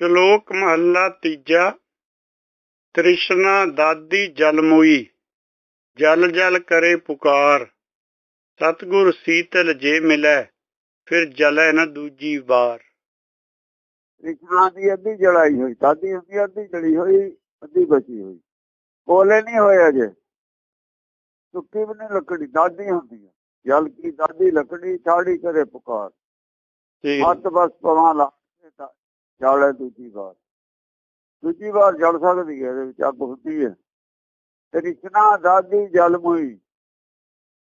ਸ਼ਲੋਕ ਮਹੱਲਾ ਤੀਜਾ ਤ੍ਰਿਸ਼ਨਾ ਦਾਦੀ ਜਲ ਮੋਈ ਜਲ ਜਲ ਕਰੇ ਪੁਕਾਰ। ਸਤਗੁਰ ਸੀਤਲ ਜੇ ਮਿਲੈ ਫਿਰ ਜਲੈ ਨ ਦੂਜੀ ਵਾਰ। ਕ੍ਰਿਸ਼ਨਾ ਦੀ ਅੱਧੀ ਜਲਾਈ ਹੋਈ ਦਾਦੀ ਹੁੰਦੀ ਅੱਧੀ ਜਲੀ ਹੋਈ ਅੱਧੀ ਬਚੀ ਹੋਈ। ਕੋਲੇ ਨਹੀਂ ਹੋਏ ਅਜੇ। ਸੁੱਕੀ ਵੀ ਨਹੀਂ ਲੱਕੜੀ ਦਾਦੀ ਹੁੰਦੀ ਹੈ ਜਲ ਕੀ ਦਾਦੀ ਲੱਕੜੀ ਛਾੜੀ ਕਰੇ ਪੁਕਾਰ। ਠੀਕ। ਹੱਥ ਬਸ ਪਵਾਂ ਲਾ ਜਲੇ ਦੂਜੀ ਵਾਰ। ਦੂਜੀ ਵਾਰ ਜਲ ਸਕਦੀ ਹੈ ਇਹਦੇ ਵਿੱਚ ਅੱਗ ਹੁੰਦੀ ਹੈ। ਕ੍ਰਿਸ਼ਨਾ ਦਾਦੀ ਜਲ ਮੁਈ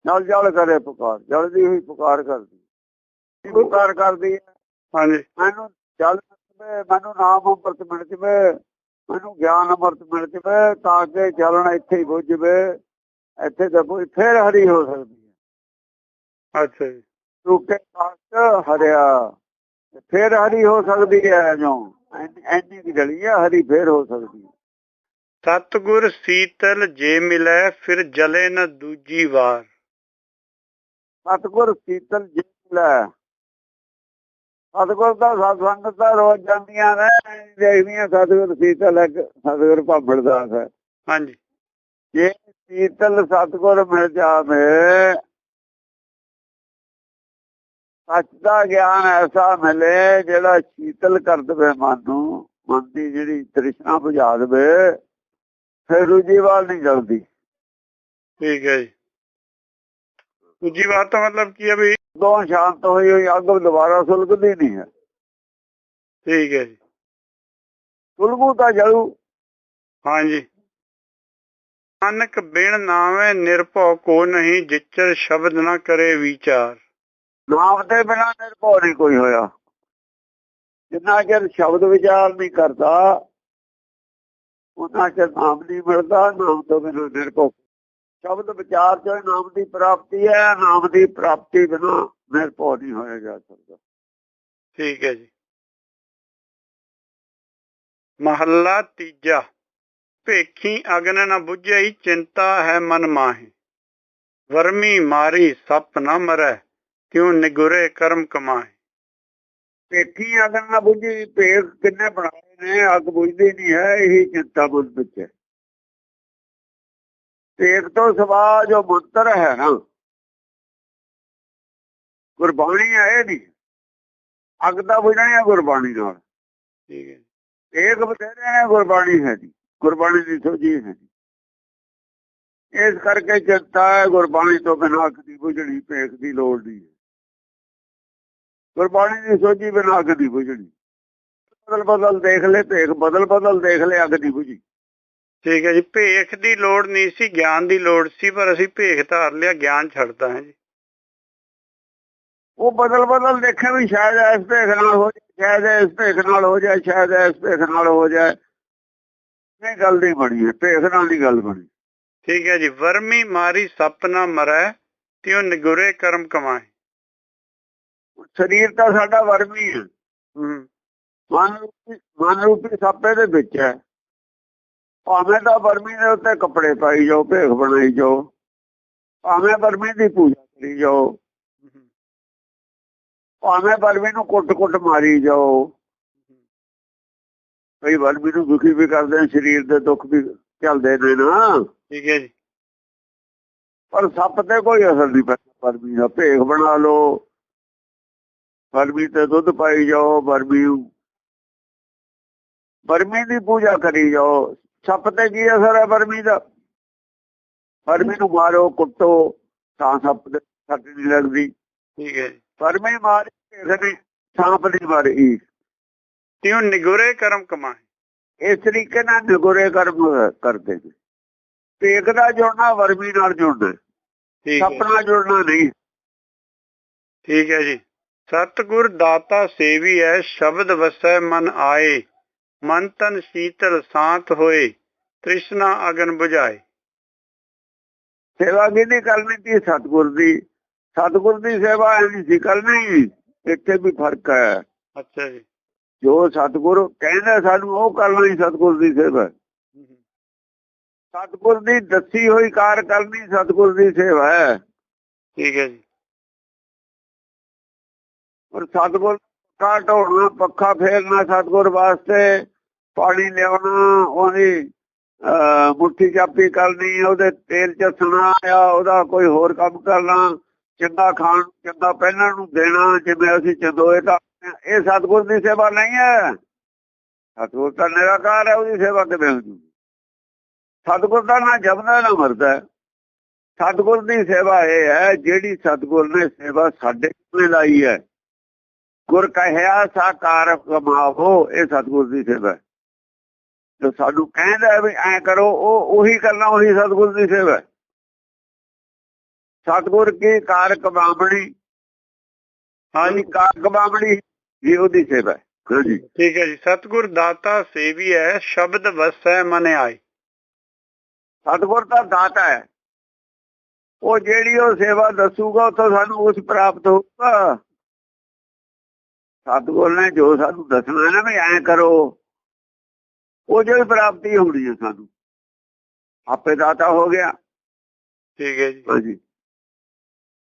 ਜਲ ਜਲ ਕਰੇ ਪੁਕਾਰ ਜਲਦੀ ਹੋਈ ਪੁਕਾਰ ਕਰਦੀ। ਪੁਕਾਰ ਕਰਦੀ ਹੈ? ਹਾਂਜੀ। ਮੈਨੂੰ ਜਲ ਜਵੇ ਮੈਨੂੰ ਨਾਮ ਅੰਮ੍ਰਿਤ ਮਿਲ ਜਵੇ ਮੈਨੂੰ ਗਿਆਨ ਅੰਮ੍ਰਿਤ ਮਿਲ ਜਵੇ ਤਾਂ ਕਿ ਚੱਲਣ ਇੱਥੇ ਹੀ ਬੁੱਝ ਜਵੇ। ਇੱਥੇ ਤਾਂ ਕੋਈ ਫੇਰ ਹਰੀ ਹੋ ਸਕਦੀ ਹੈ। ਅੱਛਾ ਜੀ। ਰੁਕੇ ਕਾਸਟ ਹਰਿਆ? ਫੇਰ ਹਰੀ ਹੋ ਸਕਦੀ ਹੈ ਜੋ ਐਨੀ ਦੀ ਗਲੀ ਹੈ ਹਰੀ ਫੇਰ ਹੋ ਸਕਦੀ ਹੈ। ਸਤਗੁਰ ਸੀਤਲ ਜੇ ਮਿਲੈ ਫਿਰ ਜਲੇ ਨ ਦੂਜੀ ਵਾਰ। ਸਤਗੁਰ ਸੀਤਲ ਜੀ ਲੈ ਸਤਗੁਰ ਦਾ ਸਤਸੰਗ ਤਾਂ ਰੋਜ਼ ਜਾਂਦੀਆਂ ਨੇ ਦੇਖਦੀਆਂ ਸਤਗੁਰ ਸੀਤਲ ਹੈ ਸਤਗੁਰ ਭਾਂਬੜ ਦਾਸ ਹੈ। ਹਾਂਜੀ। ਜੇ ਸੀਤਲ ਸਤਗੁਰ ਮਿਲ ਜਾਵੇ ਸੱਚ ਦਾ ਗਿਆਨ ਐਸਾ ਮਿਲੇ ਜਿਹੜਾ ਸ਼ੀਤਲ ਕਰ ਦੇਵੇ ਮਨ ਨੂੰ ਮਨ ਦੀ ਜਿਹੜੀ ਤ੍ਰਿਸ਼ਨਾ ਬੁਝਾ ਦੇਵੇ ਫਿਰ ਰੂਜੀ ਵਾਲ ਨਹੀਂ ਜਲਦੀ। ਠੀਕ ਹੈ ਜੀ। ਦੂਜੀ ਵਾਰ ਤਾਂ ਮਤਲਬ ਕੀ ਹੈ ਵੀ ਦੋ ਸ਼ਾਂਤ ਹੋਈ ਹੋਈ ਅੱਗ ਦੁਬਾਰਾ ਸੁਲਗਦੀ ਨਹੀਂ ਹੈ। ਠੀਕ ਹੈ ਜੀ। ਸੁਲਗੂ ਤਾਂ ਜਲੂ। ਹਾਂਜੀ ਨਾਨਕ ਬਿਨ ਨਾਵੇਂ ਨਿਰਭਉ ਕੋ ਨਹੀਂ ਜਿਚਰ ਸ਼ਬਦ ਨਾ ਕਰੇ ਵਿਚਾਰ। ਨਾਮ ਦੇ ਬਿਨਾ ਨਿਰਭਉ ਨਹੀਂ ਕੋਈ ਹੋਇਆ। ਜਿੰਨਾ ਚਿਰ ਸ਼ਬਦ ਵਿਚਾਰ ਨਹੀਂ ਕਰਦਾ ਉਹਨਾਂ ਚਿਰ ਨਾਮ ਨਹੀਂ ਮਿਲਦਾ, ਨਾਮ ਤੋਂ ਬਿਨਾਂ ਨਿਰਭਉ ਸ਼ਬਦ ਵਿਚਾਰ ਜੋ ਨਾਮ ਦੀ ਪ੍ਰਾਪਤੀ ਹੈ, ਨਾਮ ਦੀ ਪ੍ਰਾਪਤੀ ਬਿਨਾਂ ਨਿਰਭਉ ਨਹੀਂ ਹੋਇਆ ਜਾ ਸਕਦਾ। ਠੀਕ ਹੈ ਜੀ। ਮਹੱਲਾ ਤੀਜਾ। ਭੇਖੀ ਅਗਨ ਨ ਬੁਝਈ, ਚਿੰਤਾ ਹੈ ਮਨ ਮਾਹੀ। ਵਰਮੀ ਮਾਰੀ, ਸੱਪ ਨ ਮਰੈ। ਕਿਉ ਨਿਗੁਰੇ ਕਰਮ ਕਮਾਏ? ਪੇਖੀ ਅਗਰ ਨਾ ਬੁਝੀ ਭੇਖ ਕਿੰਨੇ ਬਣਾਏ ਨੇ ਅੱਗ ਬੁਝਦੀ ਨਹੀਂ ਹੈ ਇਹੀ ਚਿੰਤਾ ਮਨ ਵਿੱਚ ਹੈ। ਭੇਖ ਤੋਂ ਸਵਾ ਜੋ ਮੰਤਰ ਹੈ ਨਾ ਗੁਰਬਾਣੀ ਇਹ ਨਹੀਂ। ਅੱਗ ਦਾ ਬੁਝਣੀ ਹੈ ਗੁਰਬਾਣੀ ਨਾਲ। ਠੀਕ ਹੈ। ਏਕ ਬਥੇਰੇ ਨੇ ਗੁਰਬਾਣੀ ਹੈ ਜੀ ਗੁਰਬਾਣੀ ਦੀ ਸੋਝੀ ਹੈ ਇਸ ਕਰਕੇ ਚਿੰਤਾ ਹੈ ਗੁਰਬਾਣੀ ਤੋਂ ਬਿਨਾਂ ਅੱਗ ਦੀ ਬੁਝਣੀ ਭੇਖ ਦੀ ਲੋੜ ਨਹੀਂ ਹੈ। ਗੁਰਬਾਣੀ ਦੀ ਸੋਝੀ ਬਿਨਾਂ ਅੱਗ ਦੀ ਬੁਝਣੀ। ਬਦਲ ਬਦਲ ਦੇਖ ਲੈ ਭੇਖ ਬਦਲ ਬਦਲ ਦੇਖ ਲੈ ਅੱਗ ਦੀ ਬੁਝੀ। ਠੀਕ ਹੈ ਜੀ ਭੇਖ ਦੀ ਲੋੜ ਨਹੀਂ ਸੀ ਗਿਆਨ ਦੀ ਲੋੜ ਸੀ ਪਰ ਅਸੀਂ ਭੇਖ ਧਾਰ ਲਿਆ ਗਿਆਨ ਛੱਡਤਾ ਹੈ ਜੀ। ਉਹ ਬਦਲ ਬਦਲ ਦੇਖੇ ਵੀ ਸ਼ਾਇਦ ਇਸ ਭੇਖ ਨਾਲ ਹੋ ਜਾਏ ਸ਼ਾਇਦ ਇਸ ਭੇਖ ਨਾਲ ਹੋ ਜਾਏ ਸ਼ਾਇਦ ਇਸ ਭੇਖ ਨਾਲ ਹੋ ਜਾਏ। ਇਹ ਗੱਲ ਨਹੀਂ ਬਣੀ ਭੇਖ ਨਾਲ ਦੀ ਗੱਲ ਬਣੀ। ਠੀਕ ਹੈ ਜੀ ਵਰਮੀ ਮਾਰੀ ਸੱਪ ਨਾ ਮਰੈ ਤਿਉ ਨਿਗੁਰੇ ਕਰਮ ਕਮਾਏ। ਸਰੀਰ ਤਾਂ ਸਾਡਾ ਵਰਮੀ ਹੈ ਮਨ ਰੂਪੀ ਮਨ ਰੂਪੀ ਸਾਪੇ ਦੇ ਵਿੱਚ ਹੈ। ਭਾਵੇਂ ਤਾਂ ਵਰਮੀ ਦੇ ਉੱਤੇ ਕੱਪੜੇ ਪਾਈ ਜਾਓ ਭੇਖ ਬਣਾਈ ਜਾਓ ਭਾਵੇਂ ਵਰਮੀ ਦੀ ਪੂਜਾ ਕਰੀ ਜਾਓ ਭਾਵੇਂ ਵਰਮੀ ਨੂੰ ਕੁੱਟ-ਕੁੱਟ ਮਾਰੀ ਜਾਓ ਕਈ ਵਰਮੀ ਨੂੰ ਦੁਖੀ ਵੀ ਕਰਦੇ ਨੇ ਸਰੀਰ ਦੇ ਦੁੱਖ ਵੀ ਚੱਲਦੇ ਨੇ ਨਾ। ਠੀਕ ਹੈ ਜੀ। ਪਰ ਸੱਪ ਤੇ ਕੋਈ ਅਸਰ ਨਹੀਂ ਪੈਂਦਾ ਵਰਮੀ ਦਾ ਭੇਖ ਬਣਾ ਲਓ। ਵਰਮੀ ਤੇ ਦੁੱਧ ਪਾਈ ਜਾਓ ਵਰਮੀ ਵਰਮੀ ਦੀ ਪੂਜਾ ਕਰੀ ਜਾਓ। ਸੱਪ ਤੇ ਕੀ ਅਸਰ ਹੈ ਵਰਮੀ ਦਾ? ਵਰਮੀ ਨੂੰ ਮਾਰੋ ਕੁੱਟੋ ਤਾਂ ਸੱਪ ਦੇ ਸੱਟ ਨਹੀਂ ਲੱਗਦੀ। ਠੀਕ ਹੈ ਮਾਰੀ ਸਾਂਪ ਦੀ ਮਾਰੀ। ਤਿਉ ਨਿਗੁਰੇ ਕਰਮ ਕਮਾਏ। ਇਸ ਤਰੀਕੇ ਨਾਲ ਨਿਗੁਰੇ ਕਰਮ ਕਰਦੇ ਨੇ। ਭੇਖ ਦਾ ਜੁੜਨਾ ਵਰਮੀ ਨਾਲ ਠੀਕ ਸੱਪ ਨਾਲ ਜੁੜਨਾ ਨਹੀਂ। ਠੀਕ ਹੈ ਜੀ। ਸਤਗੁਰ ਦਾਤਾ ਸੇਵੀ ਹੈ ਸ਼ਬਦ ਵਸੈ ਮਨ ਆਏ। ਮਨ ਤਨ ਸ਼ੀਤਲ ਸ਼ਾਂਤ ਹੋਏ ਤ੍ਰਿਸ਼ਨਾ ਅਗਨ 부ਝਾਏ ਸੇਵਾ ਕਿਹਦੀ ਕਰਨੀ ਸੀ? ਸਤਗੁਰ ਦੀ। ਸਤਗੁਰ ਦੀ ਸੇਵਾ ਐ ਨਹੀਂ ਸੀ ਕਰਨੀ ਇੱਥੇ ਵੀ ਫ਼ਰਕ ਹੈ। ਅੱਛਾ ਜੀ। ਜੋ ਸਤਗੁਰ ਕਹਿੰਦਾ ਸਾਨੂੰ ਉਹ ਕਰਨਾ ਸਤਗੁਰ ਦੀ ਸੇਵਾ। ਸਤਗੁਰ ਦੀ ਦੱਸੀ ਹੋਈ ਕਾਰ ਕਰਨੀ ਸਤਗੁਰ ਦੀ ਸੇਵਾ ਹੈ। ਠੀਕ ਹੈ ਜੀ। ਔਰ ਸਤਗੁਰ ਪੱਕਾ ਢੋਣਾ, ਪੱਖਾ ਫੇਰਨਾ ਸਤਗੁਰ ਵਾਸਤੇ ਪਾਣੀ ਲਿਆਉਣਾ, ਉਹਦੀ ਮੁੱਠੀ ਚਾਪੀ ਕਰਨੀ, ਉਹਦੇ ਤੇਲ ਚਸਣਾ ਆ ਉਹਦਾ ਕੋਈ ਹੋਰ ਕੰਮ ਕਰਨਾ, ਚੰਗਾ ਖਾਣ, ਚੰਗਾ ਪਹਿਨਣ ਨੂੰ ਦੇਣਾ, ਜਿਵੇਂ ਅਸੀਂ ਚੰਦੋਏ ਤਾਂ ਇਹ ਸਤਗੁਰ ਦੀ ਸੇਵਾ ਨਹੀਂ ਹੈ। ਸਤਗੁਰ ਤਾਂ ਨਿਰਾਕਾਰ ਹੈ, ਉਹਦੀ ਸੇਵਾ ਕਿਵੇਂ ਹੋ ਜੂਗੀ? ਸਤਗੁਰ ਦਾ ਨਾ ਜਪਦਾ, ਨਾ ਮਰਦਾ ਹੈ। ਸਤਗੁਰ ਦੀ ਸੇਵਾ ਇਹ ਹੈ, ਜਿਹੜੀ ਸਤਗੁਰ ਨੇ ਸੇਵਾ ਸਾਡੇ ਕੋਲ ਲਾਈ ਹੈ। ਗੁਰ ਕਹਿਆ ਸਾਕਾਰ ਕਮਾਵੋ ਇਹ ਸਤਗੁਰ ਦੀ ਸੇਵਾ ਹੈ। ਜੋ ਸਾਨੂੰ ਕਹਿੰਦਾ ਵੀ ਐ ਕਰੋ ਉਹ ਉਹੀ ਕਰਨਾ ਉਹੀ ਸਤਗੁਰ ਦੀ ਸੇਵਾ ਸਤਗੁਰ ਕੀ ਕਾਰ ਕਮਾਵਣੀ? ਹਾਂਜੀ ਕਾਰ ਕਮਾਵਣੀ ਇਹ ਉਹਦੀ ਸੇਵਾ ਹੈ। ਹਾਂਜੀ ਠੀਕ ਹੈ ਜੀ। ਸਤਿਗੁਰ ਦਾਤਾ ਸੇਵੀ ਹੈ ਸ਼ਬਦ ਵਸੈ ਮਨ ਆਏ। ਸਤਗੁਰ ਦਾ ਦਾਤਾ ਹੈ। ਉਹ ਜਿਹੜੀ ਉਹ ਸੇਵਾ ਦੱਸੂਗਾ ਉੱਥੋਂ ਸਾਨੂੰ ਉਸ ਪ੍ਰਾਪਤ ਹੋਊਗਾ। ਸਤਗੁਰ ਨੇ ਜੋ ਸਾਨੂੰ ਦੱਸਣਾ ਨਾ ਵੀ ਐਂ ਕਰੋ ਉਹ ਜਿਹੜੀ ਪ੍ਰਾਪਤੀ ਹੋਣੀ ਹੈ ਸਾਨੂੰ। ਆਪੇ ਦਾਤਾ ਹੋ ਗਿਆ। ਠੀਕ ਹੈ ਜੀ। ਹਾਂਜੀ।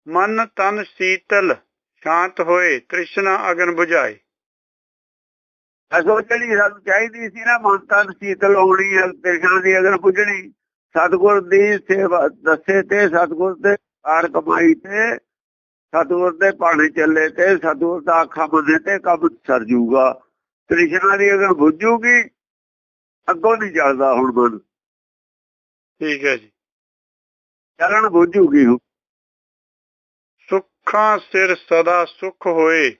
ਮਨ ਤਨ ਸੀਤਲ ਸ਼ਾਂਤ ਹੋਏ ਤ੍ਰਿਸ਼ਨਾ ਅਗਨ 부ਝਾਏ ਅਸੋ ਜਿਹੜੀ ਸਾਨੂੰ ਚਾਹੀਦੀ ਸੀ ਨਾ ਮਨਤਾ ਸੀਤਲ ਹੋਣੀ ਹੈ ਤੇਸ਼ਾਂ ਦੀ ਅਗਰ ਪੁੱਜਣੀ ਸਤਗੁਰ ਦੀ ਸੇਵਾ ਦੱਸੇ ਤੇ ਸਤਗੁਰ ਦੇ ਕਾਰ ਕਮਾਈ ਤੇ ਸਤਗੁਰ ਦੇ ਪਾਣੇ ਚੱਲੇ ਤੇ ਸਤਗੁਰ ਦਾ ਅੱਖਾਂ ਬੰਦੇ ਤੇ ਕੰਮ ਸਰ ਜੂਗਾ ਤ੍ਰਿਸ਼ਨਾ ਦੀ ਅਗਰ ਬੁੱਝੂਗੀ ਅੱਗੋਂ ਨਹੀਂ ਚੱਲਦਾ ਹੁਣ ਮਨ। ਠੀਕ ਹੈ ਜੀ। ਚੱਲਣ ਬੁੱਝੂਗੀ ਹੁਣ। ਸੁੱਖਾਂ ਸਿਰ ਸਦਾ ਸੁਖ ਹੋਏ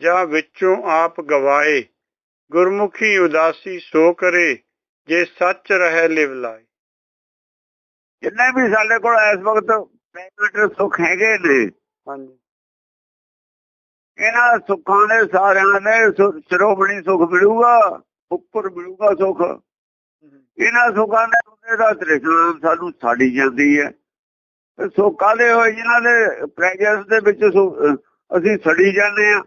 ਜਾਂ ਵਿੱਚੋਂ ਆਪ ਗਵਾਏ। ਗੁਰਮੁਖੀ ਉਦਾਸੀ ਸੋ ਕਰੇ ਜੇ ਸੱਚ ਰਹੇ ਲਿਵ ਲਾਏ। ਜਿੰਨੇ ਵੀ ਸਾਡੇ ਕੋਲ ਇਸ ਵਕਤ ਪ੍ਰਾਈਵੇਟ ਸੁੱਖ ਹੈਗੇ ਨੇ ਇਹਨਾਂ ਸੁੱਖਾਂ ਦੇ ਸਾਰਿਆਂ ਦੇ ਸੁ- ਸ਼੍ਰੋਮਣੀ ਸੁਖ ਮਿਲੂਗਾ ਉੱਪਰ ਮਿਲੂਗਾ ਸੁਖ। ਇਹਨਾਂ ਸੁੱਖਾਂ ਦੇ ਹੁੰਦੇ ਦਾ ਤ੍ਰਿਸ਼ਨਾ ਸਾਨੂੰ ਸਾੜੀ ਜਾਂਦੀ ਹੈ। ਸੁੱਖਾਂ ਦੇ ਹੋਏ ਜਿਨ੍ਹਾਂ ਦੇ ਪ੍ਰੈਜੈਂਸ ਦੇ ਵਿੱਚ ਸੁ- ਅਸੀਂ ਸੜੀ ਜਾਂਦੇ ਆ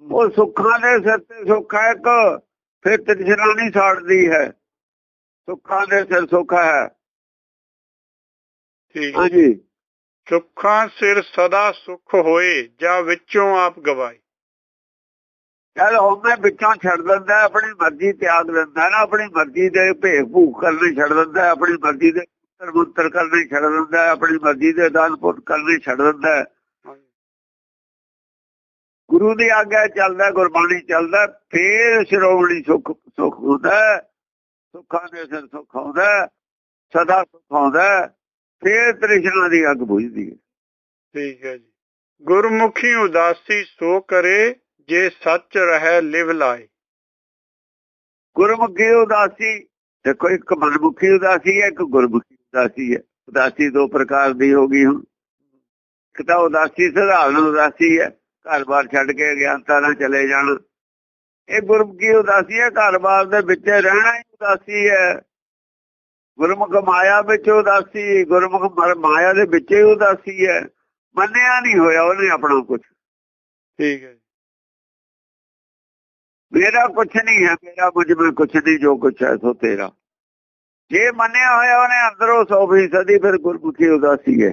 ਉਹ ਸੁੱਖਾਂ ਦੇ ਸਿਰ ਤੇ ਸੁੱਖ ਹੈ ਇੱਕ ਫਿਰ ਤ੍ਰਿਸ਼ਨਾ ਨਹੀਂ ਸਾੜਦੀ ਹੈ। ਸੁੱਖਾਂ ਦੇ ਸਿਰ ਸੁੱਖ ਹੈ। ਠੀਕ। ਹੈ। ਹਾਂਜੀ। ਸੁੱਖਾਂ ਸਿਰ ਸਦਾ ਸੁਖ ਹੋਏ, ਜਾਂ ਵਿੱਚੋਂ ਆਪ ਗਵਾਏ। ਚੱਲ ਹੁਣ ਵਿੱਚੋਂ ਛੱਡ ਦਿੰਦਾ, ਆਪਣੀ ਮਰਜ਼ੀ ਤਿਆਗ ਦਿੰਦਾ ਨਾ, ਆਪਣੀ ਮਰਜ਼ੀ ਦੇ ਭੇਖ ਭੂਖ ਕਰਨੇ ਛੱਡ ਦਿੰਦਾ, ਆਪਣੀ ਮਰਜ਼ੀ ਦੇ ਪੁੱਤਰ ਕਰਨੇ ਛੱਡ ਦਿੰਦਾ, ਆਪਣੀ ਮਰਜ਼ੀ ਦੇ ਦਾਨ ਕਰਨੇ ਛੱਡ ਦਿੰਦਾ। ਗੁਰੂ ਦੀ ਆਗਿਆ ਚੱਲਦਾ, ਗੁਰਬਾਣੀ ਚੱਲਦਾ, ਫੇਰ ਸ਼੍ਰੋਮਣੀ ਸੁਖ ਸੁਖ ਹੁੰਦਾ, ਸੁੱਖਾਂ ਦੇ ਸਿਰ ਸੁੱਖ ਆਉਂਦਾ ਸਦਾ ਸੁਖ ਆਉਂਦਾ ਫੇਰ ਤ੍ਰਿਸ਼ਨਾ ਦੀ ਅੱਗ ਬੁਝਦੀ ਹੈ। ਠੀਕ ਹੈ ਜੀ। ਗੁਰਮੁਖੀ ਉਦਾਸੀ ਸੋ ਕਰੇ ਜੇ ਸੱਚ ਰਹੇ ਲਿਵ ਲਾਏ। ਗੁਰਮੁਖੀ ਉਦਾਸੀ ਦੇਖੋ ਇੱਕ ਮਨਮੁਖੀ ਉਦਾਸੀ ਹੈ ਇੱਕ ਗੁਰਮੁਖੀ ਉਦਾਸੀ ਹੈ। ਉਦਾਸੀ ਦੋ ਪ੍ਰਕਾਰ ਦੀ ਹੋ ਗਈ ਹੁਣ। ਇੱਕ ਤਾਂ ਉਦਾਸੀ ਸਧਾਰਨ ਉਦਾਸੀ ਹੈ ਘਰ-ਬਾਰ ਛੱਡ ਕੇ ਅਗਿਆਨਤਾ ਨਾਲ ਚਲੇ ਜਾਣ। ਇਹ ਗੁਰਮੁਖੀ ਉਦਾਸੀ ਹੈ ਘਰ-ਬਾਰ ਦੇ ਵਿੱਚ ਰਹਿਣਾ ਹੀ ਉਦਾਸੀ ਹੈ। ਗੁਰਮੁਖ ਮਾਇਆ ਵਿੱਚ ਉਦਾਸੀ ਗੁਰਮੁਖ ਮਾਇਆ ਦੇ ਵਿੱਚ ਹੀ ਉਦਾਸੀ ਹੈ। ਮੰਨਿਆ ਨਹੀਂ ਹੋਇਆ ਉਹਨੇ ਆਪਣਾ ਕੁਝ ਠੀਕ ਹੈ ਮੇਰਾ ਕੁਝ ਨਹੀਂ ਹੈ ਮੇਰਾ ਮੁਝ ਵਿੱਚ ਕੁਝ ਨਹੀਂ ਜੋ ਕੁਝ ਹੈ ਸੋ ਤੇਰਾ। ਜੇ ਮੰਨਿਆ ਹੋਇਆ ਉਹਨੇ ਅੰਦਰੋਂ 100% ਫਿਰ ਗੁਰਮੁਖੀ ਉਦਾਸੀ ਹੈ।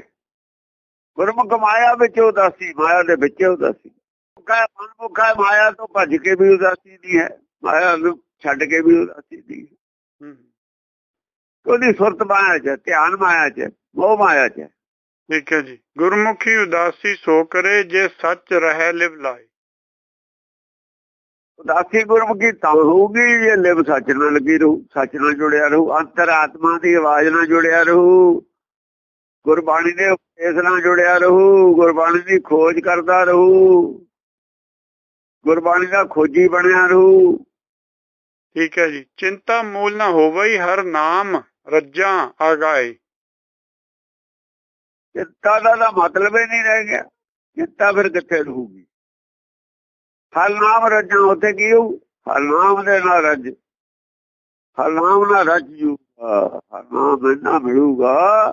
ਗੁਰਮੁਖ ਮਾਇਆ ਵਿੱਚ ਉਦਾਸੀ ਮਾਇਆ ਦੇ ਵਿੱਚ ਉਦਾਸੀ। ਮੁਖਾ ਮਨਮੁਖਾ ਮਾਇਆ ਤੋਂ ਭੱਜ ਕੇ ਵੀ ਉਦਾਸੀ ਨਹੀਂ ਹੈ। ਮਾਇਆ ਨੂੰ ਛੱਡ ਕੇ ਵੀ ਉਦਾਸੀ ਨਹੀਂ ਹੈ। ਹੂੰ। ਉਹਦੀ ਸੁਰਤ ਮਾਇਆ ਚ ਧਿਆਨ ਮਾਇਆ ਚ ਮੋਹ ਮਾਇਆ ਚ। ਠੀਕ ਹੈ ਜੀ ਗੁਰਮੁਖੀ ਉਦਾਸੀ ਸੋ ਕਰੇ ਜੇ ਸੱਚ ਰਹੇ ਲਿਵ ਲਾਏ। ਉਦਾਸੀ ਗੁਰਮੁਖੀ ਤਾਂ ਹੋਊਗੀ ਜੇ ਲਿਵ ਸੱਚ ਨਾਲ ਲੱਗੀ ਰਹੂ ਸੱਚ ਨਾਲ ਜੁੜਿਆ ਰਹੂ ਅੰਤਰ ਆਤਮਾ ਦੀ ਆਵਾਜ਼ ਨਾਲ ਜੁੜਿਆ ਰਹੂ। ਗੁਰਬਾਣੀ ਦੇ ਉਪਦੇਸ਼ ਨਾਲ ਜੁੜਿਆ ਰਹੂ ਗੁਰਬਾਣੀ ਦੀ ਖੋਜ ਕਰਦਾ ਰਹੂ। ਗੁਰਬਾਣੀ ਦਾ ਖੋਜੀ ਬਣਿਆ ਰਹੂ। ਠੀਕ ਹੈ ਜੀ ਚਿੰਤਾ ਮੂਲ ਨਾ ਹੋਵਈ ਹਰ ਨਾਮ। ਰੱਜਾਂ ਆਗਾਏ ਚਿੰਤਾ ਦਾ ਤਾਂ ਮਤਲਬ ਹੀ ਨਹੀਂ ਰਹਿ ਗਿਆ। ਚਿੰਤਾ ਫਿਰ ਕਿੱਥੇ ਰਹੂਗੀ ਹਰ ਨਾਮ ਉੱਥੇ ਕੀ ਹੋਊ? ਹਰ ਦੇ ਨਾਲ ਰੱਜ। ਹਰ ਨਾਲ ਰੱਜ ਜੂਗਾ। ਹਰ ਨਾਮ ਮਿਲੂਗਾ,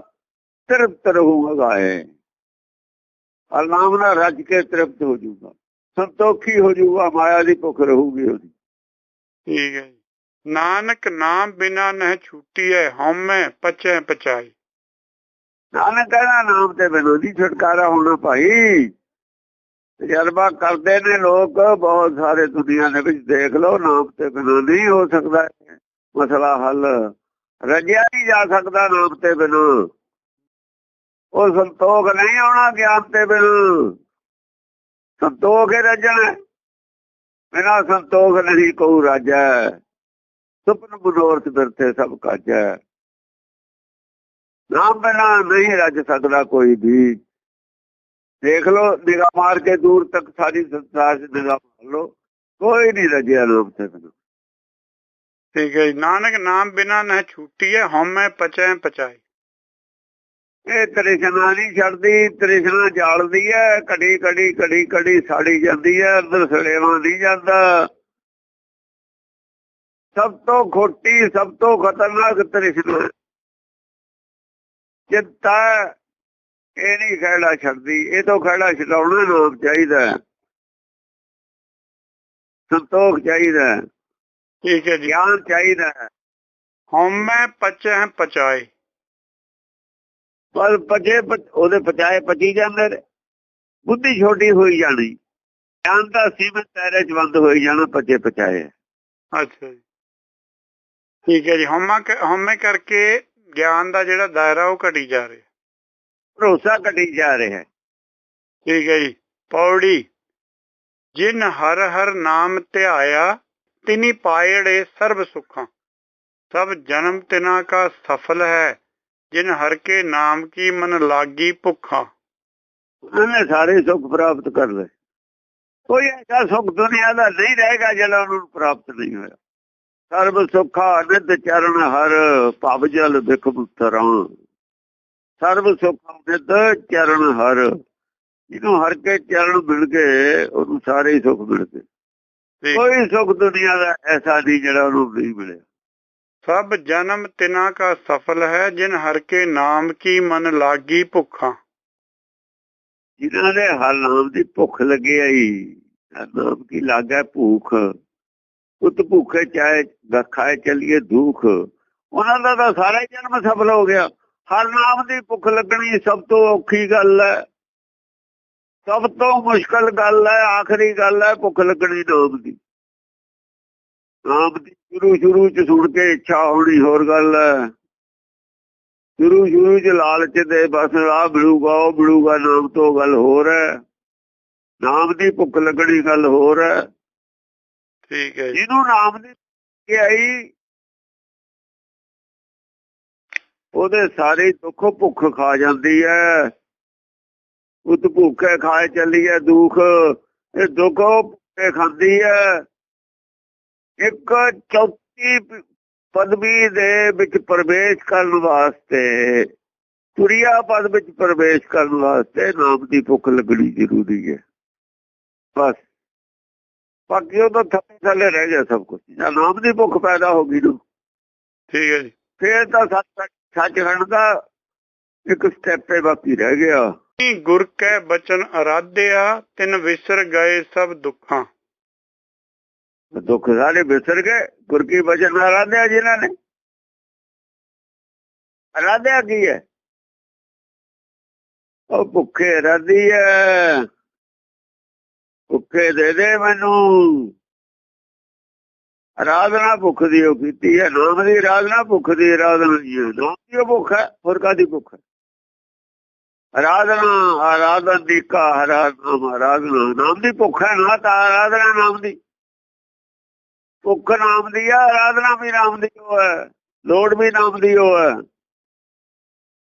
ਤ੍ਰਿਪਤ ਰਹੂਗਾ ਗਾਏ। ਹਰਨਾਮ ਨਾਲ ਰੱਜ ਕੇ ਤ੍ਰਿਪਤ ਹੋ ਜੂਗਾ। ਸੰਤੋਖੀ ਹੋ ਜੂਗਾ, ਮਾਇਆ ਦੀ ਭੁੱਖ ਰਹੂਗੀ ਉਹਦੀ। ਠੀਕ ਹੈ ਨਾਨਕ ਨਾਮ ਬਿਨਾ ਨਹਿ ਛੁੱਟੀ ਹੈ ਹਉਮੈ ਪਚੈ ਪਚਾਈ। ਨਾਨਕ ਕਹਿੰਦਾ ਨਾਮ ਤੇ ਬਿਨੋ ਦੀ ਛੁਟਕਾਰਾ ਹੋਣਾ ਭਾਈ। ਤਜਰਬਾ ਕਰਦੇ ਨੇ ਲੋਕ, ਬਹੁਤ ਸਾਰੇ ਦੁਨੀਆ ਦੇ ਵਿੱਚ ਦੇਖ ਲਓ, ਨਾਮ ਤੇ ਬਿਨਾਂ ਨਹੀਂ ਹੋ ਸਕਦਾ। ਮਸਲਾ ਹੱਲ। ਰਜਿਆ ਨਹੀਂ ਜਾ ਸਕਦਾ ਨਾਮ ਤੇ ਬਿਨਾਂ। ਉਹ ਸੰਤੋਖ ਨਹੀਂ ਆਉਣਾ ਗਿਆਨ ਤੇ ਬਿਨਾਂ। ਸੰਤੋਖ ਹੀ ਰਜਣਾ। ਬਿਨਾ ਸੰਤੋਖ ਨਹੀਂ ਕੋ ਰਾਜਾ। ਸੁਪਨ ਬਨੋਰਥ ਬਿਰਥੇ ਸਭ ਕਾਜੈ ਨਾਮ ਬਿਨਾਂ ਨਹੀਂ ਰਜ ਸਕਦਾ ਕੋਈ ਵੀ। ਦੇਖ ਲਓ ਨਿਗਾਹ ਮਾਰ ਕੇ ਦੂਰ ਤੱਕ ਸਾਰੀ ਸੰਸਾਰ 'ਚ ਨਿਗਾਹ ਮਾਰ ਲਓ ਕੋਈ ਨਹੀਂ ਰਜਿਆ ਨਾਮ ਤੇ ਬਿਨਾਂ। ਠੀਕ ਹੈ ਨਾਨਕ ਨਾਮ ਬਿਨਾ ਨਾ ਛੂਟੀ ਹੈ ਹਉਮੈ ਪਚੈ ਪਚਾਈ। ਇਹ ਤ੍ਰਿਸ਼ਨਾ ਨਹੀਂ ਛੱਡਦੀ ਤ੍ਰਿਸ਼ਨਾ ਜਾਲਦੀ ਹੈ ਕੜੀ ਕੜੀ ਕੜੀ ਕੜੀ ਸਾੜੀ ਜਾਂਦੀ ਹੈ ਅੰਦਰ ਸੜੇਵਾਂ ਨਹੀਂ ਜਾਂਦਾ। ਸਭ ਤੋਂ ਖੋਟੀ ਸਭ ਤੋਂ ਖਤਰਨਾਕ ਤ੍ਰਿਸ਼ਨਾ ਚਿੰਤਾ ਇਹ ਨਹੀਂ ਖਹਿੜਾ ਛੱਡਦੀ ਇਹ ਤੋਂ ਖਹਿੜਾ ਛਡਾਉਣਾ ਨਾਮ ਚਾਹੀਦਾ। ਸੰਤੋਖ ਚਾਹੀਦਾ ਠੀਕ ਹੈ ਜੀ। ਗਿਆਨ ਚਾਹੀਦਾ। ਹਉਮੈ ਪਚੈ ਪਚਾਈ ਪਰ ਪਜੇ ਉਹਦੇ ਪਚਾਏ ਪਚੀ ਜਾਂਦੇ ਨੇ। ਬੁੱਧੀ ਛੋਟੀ ਹੋਈ ਜਾਣੀ। ਗਿਆਨ ਦਾ ਸੀਮਤ ਤੇਰੇ ਚ ਬੰਦ ਹੋਈ ਜਾਣਾ ਪਚੇ ਪਚਾਏ ਅੱਛਾ ਜੀ। ਠੀਕ ਹੈ ਜੀ। ਹਉਮੈ ਕ- ਹਉਮੈ ਕਰਕੇ ਗਿਆਨ ਦਾ ਜਿਹੜਾ ਦਾਇਰਾ ਉਹ ਘਟੀ ਜਾ ਰਿਹਾ। ਭਰੋਸਾ ਘਟੀ ਜਾ ਰਿਹਾ। ਹੈ ਠੀਕ ਹੈ ਜੀ। ਪੌੜੀ ਜਿਨ ਹਰ ਹਰ ਨਾਮ ਧਿਆਇਆ ਤਿਨੀ ਪਾਇੜੇ ਸਰਬ ਸੁਖਾਂ। ਸਭ ਜਨਮ ਤਿਨਾ ਕਾ ਸਫਲ ਹੈ ਜਿਨ ਹਰ ਕੇ ਨਾਮ ਕੀ ਮਨ ਲਾਗੀ ਭੁੱਖਾਂ। ਉਹਨੇ ਸਾਰੇ ਸੁੱਖ ਪ੍ਰਾਪਤ ਕਰ ਲਏ। ਕੋਈ ਐਸਾ ਸੁੱਖ ਦੁਨੀਆ ਦਾ ਨਹੀਂ ਰਹੇਗਾ ਜਿਹੜਾ ਉਹਨੂੰ ਪ੍ਰਾਪਤ ਨਹੀਂ ਹੋਇਆ। ਸਰਬ ਸੁੱਖਾ ਨਿਤ ਚਰਨ ਹਰ ਭਵ ਜਲ ਬਿਖ ਮੁਤਰਾਂ ਸਰਬ ਸੁੱਖਾ ਨਿਤ ਚਰਨ ਹਰ। ਜਿਹਨੂੰ ਹਰ ਕੇ ਚਰਨ ਮਿਲ ਗਏ ਉਹਨੂੰ ਸਾਰੇ ਸੁੱਖ ਮਿਲ ਗਏ। ਕੋਈ ਸੁੱਖ ਦੁਨੀਆ ਦਾ ਐਸਾ ਨਹੀਂ ਜਿਹੜਾ ਉਹਨੂੰ ਨਹੀਂ ਮਿਲਿਆ। ਸਭ ਜਨਮ ਤਿਨਾ ਕਾ ਸਫਲ ਹੈ ਜਿਨ ਹਰ ਕੇ ਨਾਮ ਕੀ ਮਨ ਲਾਗੀ ਭੁੱਖਾਂ। ਜਿਨ੍ਹਾਂ ਦੇ ਹਰ ਨਾਮ ਦੀ ਭੁੱਖ ਲੱਗੀ ਆਈ ਨਾਮ ਕੀ ਲਾਗਾ ਭੁੱਖ। ਉਤ ਭੁੱਖੇ ਚਾਹੇ ਗਖਾਏ ਚਲੀਏ ਦੁੱਖ। ਉਹਨਾਂ ਦਾ ਤਾਂ ਸਾਰਾ ਜਨਮ ਸਫਲ ਹੋ ਗਿਆ। ਹਰ ਨਾਮ ਦੀ ਭੁੱਖ ਲੱਗਣੀ ਸਭ ਤੋਂ ਔਖੀ ਗੱਲ ਹੈ। ਸਭ ਤੋਂ ਮੁਸ਼ਕਲ ਗੱਲ ਹੈ, ਆਖਰੀ ਗੱਲ ਹੈ ਭੁੱਖ ਲੱਗਣੀ ਨਾਮ ਦੀ। ਨਾਮ ਦੀ ਸ਼ੁਰੂ ਸ਼ੁਰੂ ਚ ਸੁਣ ਕੇ ਇੱਛਾ ਹੋਣੀ ਹੋਰ ਗੱਲ ਹੈ। ਸ਼ੁਰੂ ਸ਼ੁਰੂ ਚ ਲਾਲਚ ਦੇ ਬਸ ਆ ਮਿਲੂਗਾ, ਉਹ ਮਿਲੂਗਾ ਨਾਮ ਤੋਂ ਗੱਲ ਹੋਰ ਹੈ। ਨਾਮ ਦੀ ਭੁੱਖ ਲੱਗਣੀ ਗੱਲ ਹੋਰ ਹੈ। ਠੀਕ ਹੈ ਜਿਹਨੂੰ ਨਾਮ ਦੀ ਕਿ ਆਈ ਉਹਦੇ ਸਾਰੇ ਦੁੱਖ ਭੁੱਖ ਖਾ ਜਾਂਦੀ ਹੈ। ਉਤ ਭੁੱਖੇ ਖਾਏ ਚੱਲੀ ਹੈ ਦੁੱਖ, ਇਹ ਦੁੱਖ ਭੁੱਖੇ ਖਾਂਦੀ ਹੈ। ਇੱਕ ਚੌਥੀ ਪਦਵੀ ਦੇ ਵਿੱਚ ਪ੍ਰਵੇਸ਼ ਕਰਨ ਵਾਸਤੇ, ਤੁਰਿਆ ਪਦ ਵਿੱਚ ਪ੍ਰਵੇਸ਼ ਕਰਨ ਵਾਸਤੇ ਨਾਮ ਦੀ ਭੁੱਖ ਲੱਗਣੀ ਜ਼ਰੂਰੀ ਹੈ। ਬਸ। ਬਾਕੀ ਉਹ ਤਾਂ ਥੱਲੇ ਥੱਲੇ ਰਹਿ ਗਿਆ ਸਭ ਕੁਝ ਜਾਂ ਨਾਮ ਦੀ ਭੁੱਖ ਪੈਦਾ ਹੋ ਗਈ ਨੂੰ ਠੀਕ ਹੈ ਜੀ ਫੇਰ ਤਾਂ ਸੱਚ ਸੱਚਖੰਡ ਦਾ ਇੱਕ ਸਟੈਪ ਹੈ ਬਾਕੀ ਰਹਿ ਗਿਆ ਨੀ ਗੁਰ ਕੈ ਬਚਨ ਅਰਾਧਿਆ ਤਿਨ ਵਿਸਰ ਗਏ ਸਭ ਦੁੱਖਾਂ ਦੁੱਖ ਸਾਰੇ ਵਿਸਰ ਗਏ ਗੁਰ ਕੀ ਵਚਨ ਆਰਾਧਿਆ ਜਿਨ੍ਹਾਂ ਨੇ ਆਰਾਧਿਆ ਕੀ ਹੈ ਉਹ ਭੁੱਖੇ ਰਾਧੀ ਹੈ ਭੁੱਖੇ ਦੇ ਦੇ ਮੈਨੂੰ। ਆਰਾਧਨਾ ਭੁੱਖ ਦੀ ਉਹ ਕੀਤੀ ਹੈ ਨਾਮ ਦੀ ਆਰਾਧਨਾ ਭੁੱਖ ਦੀ ਆਰਾਧਨਾ ਦੀ ਨਾਮ ਦੀ ਭੁੱਖ ਹੈ ਹੋਰ ਕਾਦੀ ਭੁੱਖ ਹੈ? ਆਰਾਧਨਾ ਆਰਾਧਨ ਦੀ ਕਾ ਆਰਾਧਨਾ ਆਰਾਧਨਾ ਨਾਮ ਦੀ ਭੁੱਖ ਹੈ ਨਾ ਤਾਂ ਆਰਾਧਨਾ ਨਾਮ ਦੀ। ਭੁੱਖ ਨਾਮ ਦੀ ਹੈ ਆਰਾਧਨਾ ਵੀ ਨਾਮ ਦੀ ਉਹ ਹੈ। ਲੋੜ ਵੀ ਨਾਮ ਦੀ ਉਹ ਹੈ।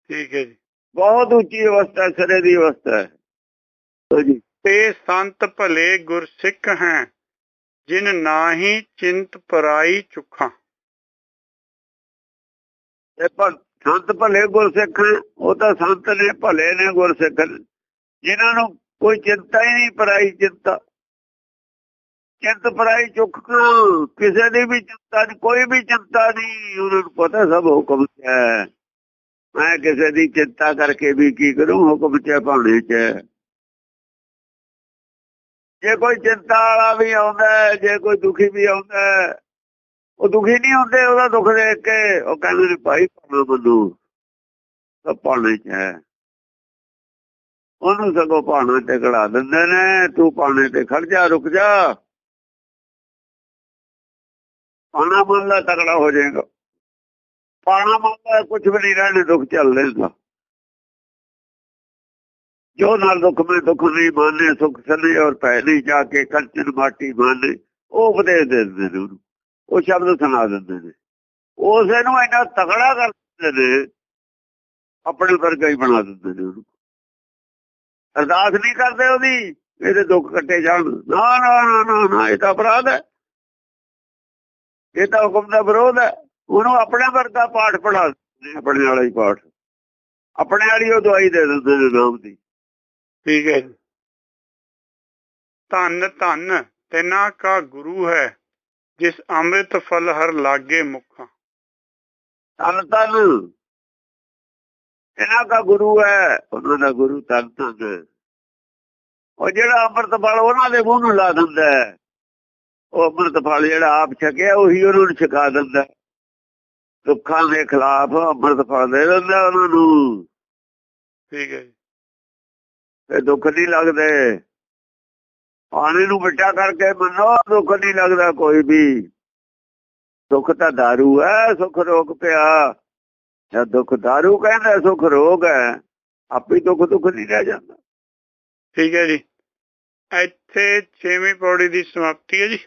ਠੀਕ ਹੈ ਜੀ। ਬਹੁਤ ਉੱਚੀ ਅਵਸਥਾ ਸਿਰੇ ਦੀ ਅਵਸਥਾ ਹੈ। ਹਾਂਜੀ ਤੇ ਸੰਤ ਭਲੇ ਗੁਰ ਸਿੱਖ ਹੈ ਜਿਨ ਨਾਹੀ ਚਿੰਤ ਪਰਾਈ ਚੁੱਖਾਂ। ਇਹ ਪਰ ਸੰਤ ਭਲੇ ਗੁਰਸਿੱਖ ਨੇ, ਉਹ ਤਾਂ ਸੰਤ ਨੇ ਭਲੇ ਨੇ ਗੁਰਸਿੱਖ। ਨੇ ਜਿਨ੍ਹਾਂ ਨੂੰ ਕੋਈ ਚਿੰਤਾ ਹੀ ਨਹੀਂ ਪਰਾਈ ਚਿੰਤਾ। ਚਿੰਤ ਪਰਾਈ ਚੁੱਕ ਕਿਸੇ ਦੀ ਵੀ ਚਿੰਤਾ ਨਹੀਂ ਕੋਈ ਵੀ ਚਿੰਤਾ ਨਹੀਂ ਉਹਨਾਂ ਨੂੰ ਪਤਾ ਸਭ ਹੁਕਮ 'ਚ ਹੈ। ਮੈਂ ਕਿਸੇ ਦੀ ਚਿੰਤਾ ਕਰਕੇ ਵੀ ਕੀ ਕਰੂੰ ਹੁਕਮ 'ਚ ਹੈ, ਭਾਣੇ 'ਚ ਹੈ। ਜੇ ਕੋਈ ਚਿੰਤਾ ਵਾਲਾ ਵੀ ਆਉਂਦਾ ਜੇ ਕੋਈ ਦੁਖੀ ਵੀ ਆਉਂਦਾ ਉਹ ਦੁਖੀ ਨਹੀਂ ਹੁੰਦੇ, ਉਹਦਾ ਦੁੱਖ ਦੇਖ ਕੇ ਉਹ ਕਹਿੰਦੇ ਨੇ, ਭਾਈ ਭਾਵੇਂ ਬੰਦੂ, ਸਭ ਪਾਣੇ ਚ ਹੈ। ਉਹਨੂੰ ਸਗੋਂ ਪਾਣਾ ਤੇ ਖੜਾ ਦਿੰਦੇ ਨੇ, ਤੂੰ ਪਾਣੇ ਤੇ ਖੜ ਜਾ, ਰੁਕ ਜਾ। ਪਾਣਾ ਮੰਨ ਲੈ ਤਕੜਾ ਹੋ ਜਾਏਗਾ। ਪਾਣਾ ਮੰਨ ਲੈ ਕੁਝ ਵੀ ਨਹੀਂ ਰਹਿਣੇ ਦੁੱਖ ਚੱਲਦੇ ਦਾ ਜੋ ਨਾਲ ਦੁੱਖ ਮੈਂ ਦੁੱਖ ਨਹੀਂ ਮਾਨੇ, ਸੁਖ ਸਨੇ ਔਰ ਪੈ ਜਾ ਕੇ ਕੰਚਨ ਮਾਟੀ ਮਾਨੇ, ਉਹ ਉਪਦੇਸ਼ ਦੇ ਦਿੰਦੇ ਨੇ ਉਹਨੂੰ। ਉਹ ਸ਼ਬਦ ਸੁਣਾ ਦਿੰਦੇ ਨੇ। ਉਸੇ ਨੂੰ ਇੰਨਾ ਤਕੜਾ ਕਰ ਦਿੰਦੇ ਨੇ, ਆਪਣੇ ਵਰਗਾ ਹੀ ਬਣਾ ਦਿੰਦੇ ਨੇ ਉਹਨੂੰ। ਅਰਦਾਸ ਨਹੀਂ ਕਰਦੇ ਉਹਦੀ, ਇਹਦੇ ਦੁੱਖ ਕੱਟੇ ਜਾਣ। ਨਾ ਨਾ ਨਾ ਨਾ ਇਹ ਤਾਂ ਅਪਰਾਧ ਹੈ। ਇਹ ਤਾਂ ਹੁਕਮ ਦਾ ਵਿਰੋਧ ਹੈ। ਉਹਨੂੰ ਆਪਣੇ ਵਰਗਾ ਪਾਠ ਪੜਾ ਦਿੰਦੇ ਆਪਣੇ ਵਾਲਾ ਹੀ ਪਾਠ। ਆਪਣੇ ਵਾਲੀ ਉਹ ਦਵਾਈ ਦੇ ਦਿੰਦੇ ਨੇ ਨਾਮ ਦੀ। ਠੀਕ ਹੈ ਜੀ। ਧੰਨ ਧੰਨ ਤਿਨਾ ਕਾ ਗੁਰੂ ਹੈ ਜਿਸ ਅੰਮ੍ਰਿਤ ਫਲ ਹਰ ਲਾਗੇ ਮੁਖਾਂ। ਤਨ ਤਨ ਇਹਨਾਂ ਦਾ ਗੁਰੂ ਹੈ ਉਹਨਾਂ ਦਾ ਗੁਰੂ ਤਨ ਤਨ ਉਹ ਜਿਹੜਾ ਅੰਮ੍ਰਿਤ ਫਲ ਉਹਨਾਂ ਦੇ ਮੂੰਹ ਨੂੰ ਲਾ ਦਿੰਦਾ ਹੈ ਉਹ ਅੰਮ੍ਰਿਤ ਫਲ ਜਿਹੜਾ ਆਪ ਛਕਿਆ ਉਹੀ ਉਹਨਾਂ ਨੂੰ ਛਕਾ ਦਿੰਦਾ। ਦੁੱਖਾਂ ਦੇ ਖਿਲਾਫ ਅੰਮ੍ਰਿਤ ਫਲ ਦੇ ਦਿੰਦਾ ਉਹਨਾਂ ਨੂੰ। ਠੀਕ ਹੈ ਜੀ ਤੇ ਦੁੱਖ ਨਹੀਂ ਲੱਗਦੇ ਪਾਣੀ ਨੂੰ ਮਿੱਠਾ ਕਰਕੇ ਮੰਨੋ ਦੁੱਖ ਨਹੀਂ ਲੱਗਦਾ ਕੋਈ ਵੀ ਦੁੱਖ ਤਾਂ दारू ਹੈ ਸੁਖ ਰੋਗ ਪਿਆ ਜਦ ਦੁੱਖ दारू ਕਹਿੰਦਾ ਸੁਖ ਰੋਗ ਹੈ ਆਪੇ ਦੁੱਖ ਦੁੱਖ ਨਹੀਂ ਰਹਿ ਜਾਂਦਾ ਠੀਕ ਹੈ ਜੀ ਇੱਥੇ ਛੇਵੀਂ ਪੌੜੀ ਦੀ ਸਮਾਪਤੀ ਹੈ ਜੀ